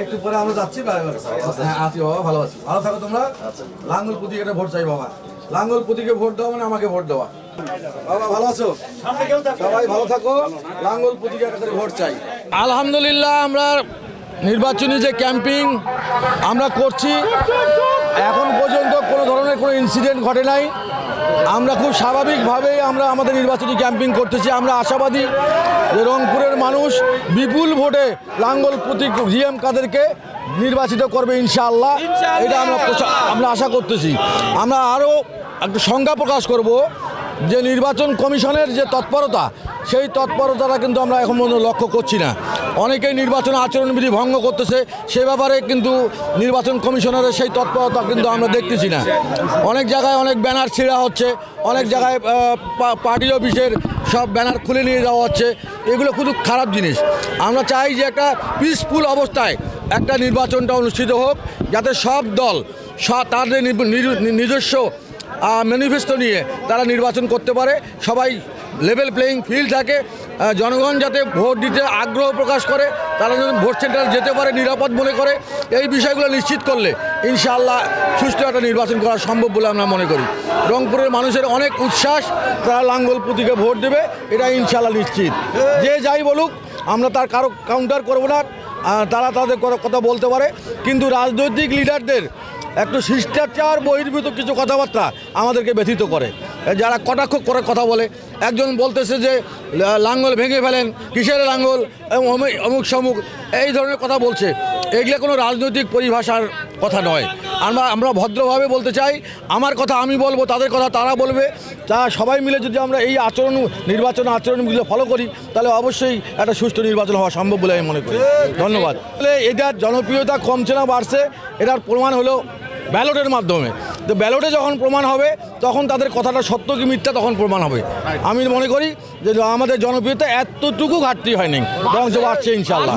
একটু পরে আমরা যাচ্ছি হ্যাঁ আছি বাবা ভালো আছি। ভালো থাকো তোমরা। লাঙ্গল প্রতীক একটা ভোট চাই বাবা। লাঙ্গল প্রতীকে ভোট দেওয়া মানে আমাকে ভোট দেওয়া। বাবা ভালো আছো? সবাই ভালো থাকো। লাঙ্গল প্রতীকে একটা ভোট চাই। আলহামদুলিল্লাহ আমরা নির্বাচনী যে ক্যাম্পিং আমরা করছি এখন পর্যন্ত কোনো ধরনের কোনো ইনসিডেন্ট ঘটে নাই। আমরা খুব স্বাভাবিকভাবেই আমরা আমাদের নির্বাচনী ক্যাম্পিং করতেছি। আমরা আশাবাদী যে রংপুরের মানুষ বিপুল ভোটে লাঙ্গল প্রতীক জিএম কাদেরকে নির্বাচিত করবে ইনশাআল্লাহ। এটা আমরা আমরা আশা করতেছি। আমরা আরও একটু সংজ্ঞা প্রকাশ করব যে নির্বাচন কমিশনের যে তৎপরতা সেই তৎপরতাটা কিন্তু আমরা এখন পর্যন্ত লক্ষ্য করছি না। অনেকেই নির্বাচন আচরণবিধি ভঙ্গ করতেছে, সে ব্যাপারে কিন্তু নির্বাচন কমিশনারের সেই তৎপরতা কিন্তু আমরা দেখতেছি না। অনেক জায়গায় অনেক ব্যানার ছিঁড়া হচ্ছে, অনেক জায়গায় পার্টি অফিসের সব ব্যানার খুলে নিয়ে যাওয়া হচ্ছে, এগুলো খুব খারাপ জিনিস। আমরা চাই যে একটা পিসফুল অবস্থায় একটা নির্বাচনটা অনুষ্ঠিত হোক, যাতে সব দল তাদের নিজস্ব ম্যানিফেস্টো নিয়ে তারা নির্বাচন করতে পারে। সবাই লেভেল প্লেয়িং ফিল্ড থাকে জনগণ যাতে ভোট দিতে আগ্রহ প্রকাশ করে, তারা যেন ভোট সেন্টারে যেতে পারে, নিরাপদ মনে করে, এই বিষয়গুলো নিশ্চিত করলে ইনশাআল্লাহ সুষ্ঠু একটা নির্বাচন করা সম্ভব বলে আমরা মনে করি। রংপুরের মানুষের অনেক উচ্ছ্বাস, তারা লাঙ্গল প্রতীকে ভোট দেবে, এটা ইনশাআল্লাহ নিশ্চিত। যে যাই বলুক, আমরা তার কারও কাউন্টার করব না তারা তাদের কথা বলতে পারে, কিন্তু রাজনৈতিক লিডারদের একটু শিষ্টাচার, বহির্ভূত কিছু কথাবার্তা আমাদেরকে ব্যথিত করে। যারা কটাক্ষ করে কথা বলে, একজন বলতেছে যে, লাঙ্গল ভেঙে ফেলেন, কিসের লাঙ্গল অমুক- সমুক, এই ধরনের কথা বলছে। এগুলো কোনো রাজনৈতিক পরিভাষার কথা নয়। আমরা আমরা ভদ্রভাবে বলতে চাই, আমার কথা আমি বলব, তাদের কথা তারা বলবে। তা সবাই মিলে যদি আমরা এই আচরণ, নির্বাচন আচরণগুলো ফলো করি, তাহলে অবশ্যই একটা সুষ্ঠু নির্বাচন হওয়া সম্ভব বলে আমি মনে করি। ধন্যবাদ। এটার জনপ্রিয়তা কমছে না, বাড়ছে। এটার প্রমাণ হলো ব্যালটের মাধ্যমে। তো ব্যালটে যখন প্রমাণ হবে, তখন তাদের কথাটা সত্য কি মিথ্যা তখন প্রমাণ হবে। আমি মনে করি যে আমাদের জনপ্রিয়তা এতটুকু ঘাটতি হয়নি। বরঞ্চ বাড়ছে ইনশাল্লাহ